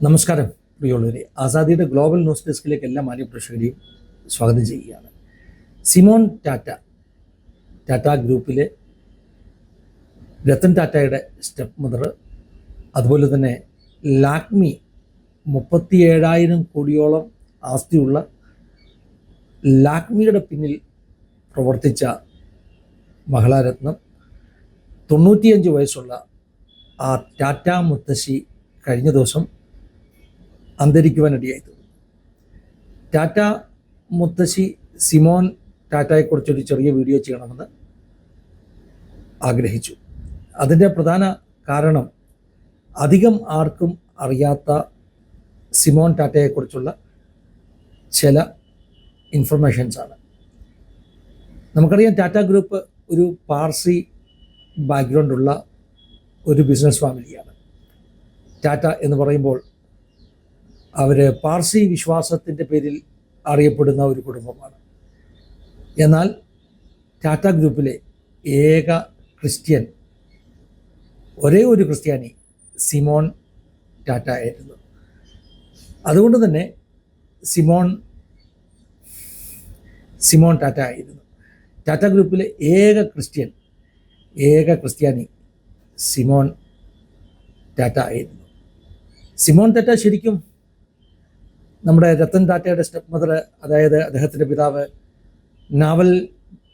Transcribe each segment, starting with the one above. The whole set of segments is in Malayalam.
നമസ്കാരം പ്രിയമുള്ളവരെ. ആസാദിയുടെ ഗ്ലോബൽ ന്യൂസ് ഡെസ്കിലേക്ക് എല്ലാ മാന്യപ്രേക്ഷകരെയും സ്വാഗതം ചെയ്യുകയാണ്. സിമോൺ ടാറ്റ ടാറ്റ ഗ്രൂപ്പിലെ രത്തൻ ടാറ്റയുടെ സ്റ്റെപ്പ് മദർ അതുപോലെ തന്നെ ലാക്മി മുപ്പത്തി ഏഴായിരം കോടിയോളം ആസ്തിയുള്ള ലാക്മിയുടെ പിന്നിൽ പ്രവർത്തിച്ച മഹളാരത്നം തൊണ്ണൂറ്റിയഞ്ച് വയസ്സുള്ള ആ ടാറ്റ മുത്തശ്ശി കഴിഞ്ഞ ദിവസം അന്തരിക്കുവാനിടയായി തീർന്നു ടാറ്റ മുത്തശ്ശി സിമോൻ ടാറ്റയെക്കുറിച്ചൊരു ചെറിയ വീഡിയോ ചെയ്യണമെന്ന് ആഗ്രഹിച്ചു. അതിന്റെ പ്രധാന കാരണം അധികം ആർക്കും അറിയാത്ത സിമോൻ ടാറ്റയെക്കുറിച്ചുള്ള ചില ഇൻഫർമേഷൻസാണ് നമുക്കറിയാം ടാറ്റ ഗ്രൂപ്പ് ഒരു പാർസി ബാക്ക്ഗ്രൗണ്ടുള്ള ഒരു ബിസിനസ് ഫാമിലിയാണ് ടാറ്റ എന്ന് പറയുമ്പോൾ അവർ പാർസി വിശ്വാസത്തിന്റെ പേരിൽ അറിയപ്പെടുന്ന ഒരു കുടുംബമാണ്. എന്നാൽ ടാറ്റ ഗ്രൂപ്പിലെ ഏക ക്രിസ്ത്യൻ ഒരേ ഒരു ക്രിസ്ത്യാനി സിമോൺ ടാറ്റ ആയിരുന്നു. അതുകൊണ്ട് തന്നെ സിമോൺ സിമോൺ ടാറ്റ ആയിരുന്നു. ടാറ്റ ഗ്രൂപ്പിലെ ഏക ക്രിസ്ത്യൻ ഏക ക്രിസ്ത്യാനി സിമോൺ ടാറ്റ ആയിരുന്നു. സിമോൺ ടാറ്റ ശരിക്കും നമ്മുടെ രത്തൻ ടാറ്റയുടെ സ്റ്റെപ്പ് മദർ അതായത് അദ്ദേഹത്തിന്റെ പിതാവ് നാവൽ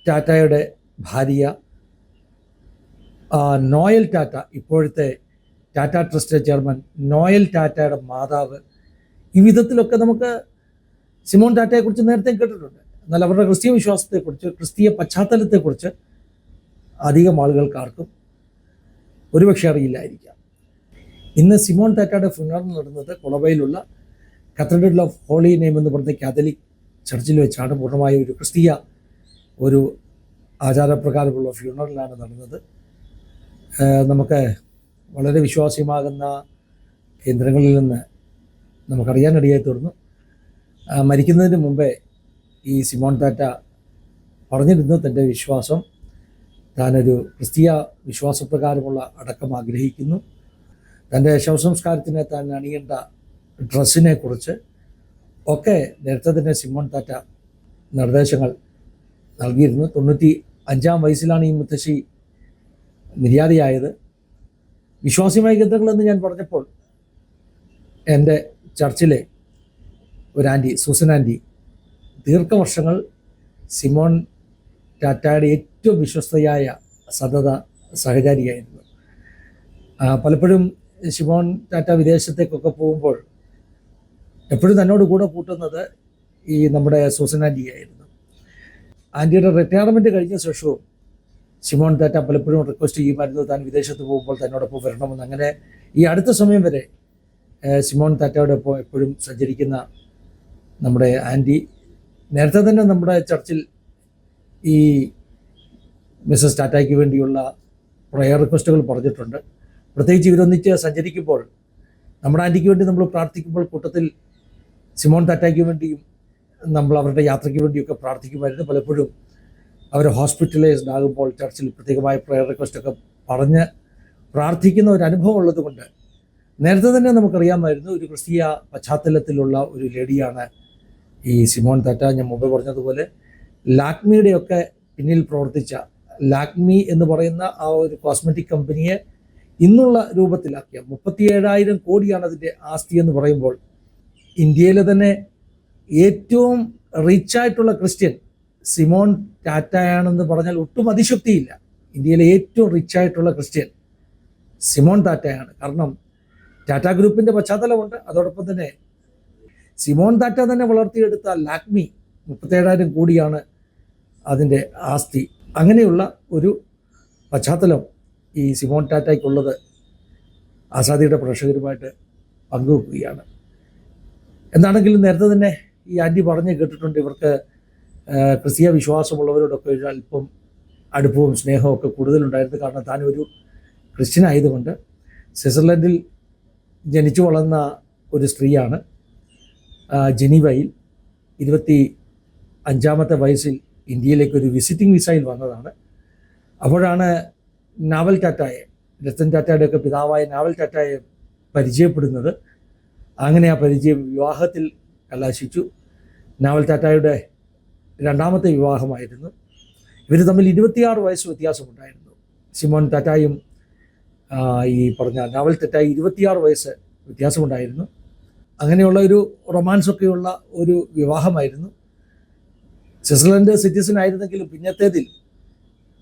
ടാറ്റയുടെ ഭാര്യ നോയൽ ടാറ്റ ഇപ്പോഴത്തെ ടാറ്റ ട്രസ്റ്റ് ചെയർമാൻ നോയൽ ടാറ്റയുടെ മാതാവ്. ഈ വിധത്തിലൊക്കെ നമുക്ക് സിമോൺ ടാറ്റയെക്കുറിച്ച് നേരത്തെ കേട്ടിട്ടുണ്ട്. എന്നാൽ അവരുടെ ക്രിസ്തീയ വിശ്വാസത്തെക്കുറിച്ച് ക്രിസ്തീയ പശ്ചാത്തലത്തെക്കുറിച്ച് അധികം ആളുകൾക്കാർക്കും ഒരുപക്ഷെ അറിയില്ലായിരിക്കാം. ഇന്ന് സിമോൺ ടാറ്റയുടെ ഫുനർ നടന്നത് കൊളബയിലുള്ള കത്തഡ്രൽ ഓഫ് ഹോളി നെയിം എന്ന് പറഞ്ഞ കാത്തലിക് ചർച്ചിൽ വെച്ചാണ് പൂർണമായ ഒരു ക്രിസ്തീയ ഒരു ആചാരപ്രകാരമുള്ള ഫ്യൂണറലാണ് നടന്നത്. നമുക്ക് വളരെ വിശ്വാസ്യമാകുന്ന കേന്ദ്രങ്ങളിൽ നിന്ന് നമുക്കറിയാനിടയായി തീർന്നു. മരിക്കുന്നതിന് മുമ്പേ ഈ സിമോൺ ടാറ്റ പറഞ്ഞിരുന്നു തന്റെ വിശ്വാസം. താനൊരു ക്രിസ്തീയ വിശ്വാസപ്രകാരമുള്ള അടക്കം ആഗ്രഹിക്കുന്നു. തന്റെ ശവസംസ്കാരത്തിന് താൻ അണിയേണ്ട ഡ്രസ്സിനെ കുറിച്ച് ഒക്കെ നേരത്തെ തന്നെ സിമോൺ താറ്റ നിർദ്ദേശങ്ങൾ നൽകിയിരുന്നു. തൊണ്ണൂറ്റി അഞ്ചാം വയസ്സിലാണ് ഈ മുത്തശ്ശി നിര്യാതയായത്. വിശ്വാസ്യമായ കേന്ദ്രങ്ങളെന്ന് ഞാൻ പറഞ്ഞപ്പോൾ എന്റെ ചർച്ചിലെ ഒരു ആന്റി സൂസൻ ആന്റി ദീർഘവർഷങ്ങൾ സിമോൺ ടാറ്റയുടെ ഏറ്റവും വിശ്വസ്തയായ സതത സഹചാരിയായിരുന്നു. പലപ്പോഴും സിമോൺ ടാറ്റ വിദേശത്തേക്കൊക്കെ പോകുമ്പോൾ എപ്പോഴും തന്നോട് കൂടെ കൂട്ടുന്നത് ഈ നമ്മുടെ സൂസൻ ആന്റിയായിരുന്നു ആന്റിയുടെ റിട്ടയർമെന്റ് കഴിഞ്ഞ ശേഷവും സിമോൺ തേറ്റ പലപ്പോഴും റിക്വസ്റ്റ് ചെയ്യുമായിരുന്നു താൻ വിദേശത്ത് പോകുമ്പോൾ തന്നോടൊപ്പം വരണമെന്ന്. അങ്ങനെ ഈ അടുത്ത സമയം വരെ സിമോൺ ഒപ്പം എപ്പോഴും സഞ്ചരിക്കുന്ന നമ്മുടെ ആന്റി നേരത്തെ തന്നെ നമ്മുടെ ചർച്ചിൽ ഈ മിസ്സസ് ടാറ്റയ്ക്ക് വേണ്ടിയുള്ള പ്രയർ റിക്വസ്റ്റുകൾ പറഞ്ഞിട്ടുണ്ട്. പ്രത്യേകിച്ച് ഇവരൊന്നിച്ച് സഞ്ചരിക്കുമ്പോൾ നമ്മുടെ ആന്റിക്ക് വേണ്ടി നമ്മൾ പ്രാർത്ഥിക്കുമ്പോൾ കൂട്ടത്തിൽ സിമോൺ ടാറ്റയ്ക്ക് വേണ്ടിയും നമ്മൾ അവരുടെ യാത്രയ്ക്ക് വേണ്ടിയൊക്കെ പ്രാർത്ഥിക്കുമായിരുന്നു. പലപ്പോഴും അവർ ഹോസ്പിറ്റലൈസ്ഡ് ആകുമ്പോൾ ചർച്ചിൽ പ്രത്യേകമായ പ്രയർ റിക്വസ്റ്റൊക്കെ പറഞ്ഞ് പ്രാർത്ഥിക്കുന്ന ഒരു അനുഭവം ഉള്ളതുകൊണ്ട് നേരത്തെ തന്നെ നമുക്കറിയാമായിരുന്നു ഒരു ക്രിസ്തീയ പശ്ചാത്തലത്തിലുള്ള ഒരു ലേഡിയാണ് ഈ സിമോൺ തറ്റ ഞാൻ മുമ്പ് പറഞ്ഞതുപോലെ ലാക്മിയുടെയൊക്കെ പിന്നിൽ പ്രവർത്തിച്ച ലാക്മി എന്ന് പറയുന്ന ആ ഒരു കോസ്മെറ്റിക് കമ്പനിയെ ഇന്നുള്ള രൂപത്തിലാക്കിയ മുപ്പത്തിയേഴായിരം കോടിയാണ് അതിന്റെ ആസ്തി എന്ന് പറയുമ്പോൾ ഇന്ത്യയിലെ തന്നെ ഏറ്റവും റിച്ച് ആയിട്ടുള്ള ക്രിസ്ത്യൻ സിമോൺ ടാറ്റയാണെന്ന് പറഞ്ഞാൽ ഒട്ടും അതിശക്തിയില്ല. ഇന്ത്യയിലെ ഏറ്റവും റിച്ച് ആയിട്ടുള്ള ക്രിസ്ത്യൻ സിമോൺ ടാറ്റയാണ്. കാരണം ടാറ്റ ഗ്രൂപ്പിന്റെ പശ്ചാത്തലമുണ്ട്. അതോടൊപ്പം തന്നെ സിമോൺ ടാറ്റ തന്നെ വളർത്തിയെടുത്ത ലാക്മി മുപ്പത്തേഴായിരം കോടിയാണ് അതിന്റെ ആസ്തി. അങ്ങനെയുള്ള ഒരു പശ്ചാത്തലം ഈ സിമോൺ ടാറ്റയ്ക്കുള്ളത് ആസാദിയുടെ പ്രേക്ഷകരുമായിട്ട് പങ്കുവെക്കുകയാണ്. എന്താണെങ്കിലും നേരത്തെ തന്നെ ഈ ആന്റി പറഞ്ഞ് കേട്ടിട്ടുണ്ട് ഇവർക്ക് ക്രിസ്തീയ വിശ്വാസമുള്ളവരോടൊക്കെ ഒരു അല്പം അടുപ്പവും സ്നേഹവും ഒക്കെ കൂടുതലുണ്ടായിരുന്നു കാരണം താൻ ഒരു ക്രിസ്ത്യൻ ആയതുകൊണ്ട് സ്വിറ്റ്സർലൻഡിൽ ജനിച്ചു വളർന്ന ഒരു സ്ത്രീയാണ് ജനീവയിൽ. ഇരുപത്തി അഞ്ചാമത്തെ വയസ്സിൽ ഇന്ത്യയിലേക്ക് ഒരു വിസിറ്റിംഗ് വിസയിൽ വന്നതാണ്. അപ്പോഴാണ് നാവൽ ടാറ്റായെ രത്തൻ ടാറ്റയുടെയൊക്കെ പിതാവായ നാവൽ ടാറ്റായെ പരിചയപ്പെടുന്നത്. അങ്ങനെ ആ പരിചയം വിവാഹത്തിൽ കലാശിച്ചു. നാവൽ ടാറ്റായുടെ രണ്ടാമത്തെ വിവാഹമായിരുന്നു. ഇവർ തമ്മിൽ ഇരുപത്തിയാറ് വയസ്സ് വ്യത്യാസമുണ്ടായിരുന്നു. സിമോൻ ടാറ്റായും ഈ പറഞ്ഞ നാവൽ ടാറ്റായി ഇരുപത്തിയാറ് വയസ്സ് വ്യത്യാസമുണ്ടായിരുന്നു. അങ്ങനെയുള്ള ഒരു റൊമാൻസൊക്കെയുള്ള ഒരു വിവാഹമായിരുന്നു. സ്വിറ്റ്സർലൻഡ് സിറ്റിസൺ ആയിരുന്നെങ്കിലും പിന്നത്തേതിൽ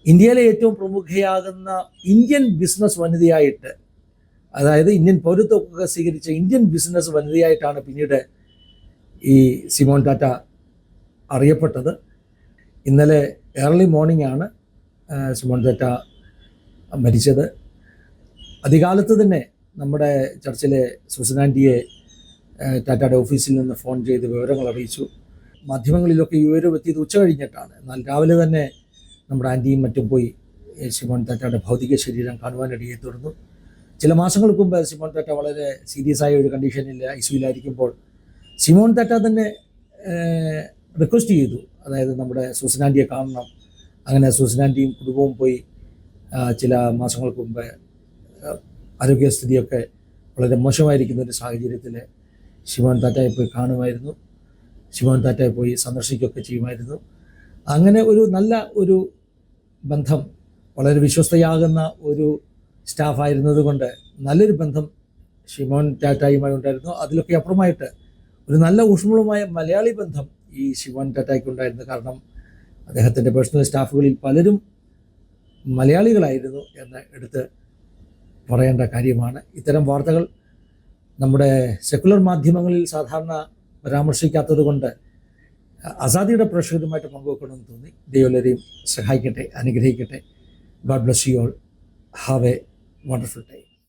ഇന്ത്യയിലെ ഏറ്റവും പ്രമുഖയാകുന്ന ഇന്ത്യൻ ബിസിനസ് വനിതയായിട്ട് അതായത് ഇന്ത്യൻ പൗരത്വമൊക്കെ സ്വീകരിച്ച ഇന്ത്യൻ ബിസിനസ് വനിതയായിട്ടാണ് പിന്നീട് ഈ സിമോൻ ടാറ്റ അറിയപ്പെട്ടത്. ഇന്നലെ ഏർലി മോർണിംഗ് ആണ് സിമോൺ ടാറ്റ മരിച്ചത്. അധികാലത്ത് തന്നെ നമ്മുടെ ചർച്ചിലെ സുസനാൻഡിയെ ടാറ്റയുടെ ഓഫീസിൽ നിന്ന് ഫോൺ ചെയ്ത് വിവരങ്ങൾ അറിയിച്ചു. മാധ്യമങ്ങളിലൊക്കെ ഈ വിവരം എത്തിയത് ഉച്ച കഴിഞ്ഞിട്ടാണ്. എന്നാൽ രാവിലെ തന്നെ നമ്മുടെ ആന്റിയും മറ്റും പോയി സിമോൻ ടാറ്റയുടെ ഭൗതിക ശരീരം കാണുവാനിടയെ തുടർന്നു. ചില മാസങ്ങൾക്ക് മുമ്പ് സിമോൺ തേറ്റ വളരെ സീരിയസ് ആയ ഒരു കണ്ടീഷനിൽ ഐ സിയിലായിരിക്കുമ്പോൾ സിമോൺ തേറ്റ തന്നെ റിക്വസ്റ്റ് ചെയ്തു. അതായത് നമ്മുടെ സൂസനാന്റിയെ കാണണം. അങ്ങനെ സൂസനാന്റിയും കുടുംബവും പോയി ചില മാസങ്ങൾക്ക് മുമ്പ് ആരോഗ്യസ്ഥിതിയൊക്കെ വളരെ മോശമായിരിക്കുന്ന ഒരു സാഹചര്യത്തിൽ ശിവൻ താറ്റയെ പോയി കാണുമായിരുന്നു. ശിവൻ താറ്റയെ പോയി സന്ദർശിക്കുകയൊക്കെ ചെയ്യുമായിരുന്നു. അങ്ങനെ ഒരു നല്ല ഒരു ബന്ധം വളരെ വിശ്വസ്തയാകുന്ന ഒരു സ്റ്റാഫായിരുന്നത് കൊണ്ട് നല്ലൊരു ബന്ധം ഷിമോൻ ടാറ്റായുമായി ഉണ്ടായിരുന്നു. അതിലൊക്കെ അപ്പുറമായിട്ട് ഒരു നല്ല ഊഷ്മളമായ മലയാളി ബന്ധം ഈ ഷിമോൻ ടാറ്റായ്ക്ക് ഉണ്ടായിരുന്നു. കാരണം അദ്ദേഹത്തിന്റെ പേഴ്സണൽ സ്റ്റാഫുകളിൽ പലരും മലയാളികളായിരുന്നു എന്ന് എടുത്ത് പറയേണ്ട കാര്യമാണ്. ഇത്തരം വാർത്തകൾ നമ്മുടെ സെക്കുലർ മാധ്യമങ്ങളിൽ സാധാരണ പരാമർശിക്കാത്തത് കൊണ്ട് അസാദിയുടെ പ്രേക്ഷകരുമായിട്ട് പങ്കുവെക്കണമെന്ന് തോന്നി. ദൈവലരെയും സഹായിക്കട്ടെ അനുഗ്രഹിക്കട്ടെ. God bless you all have a wonderful day.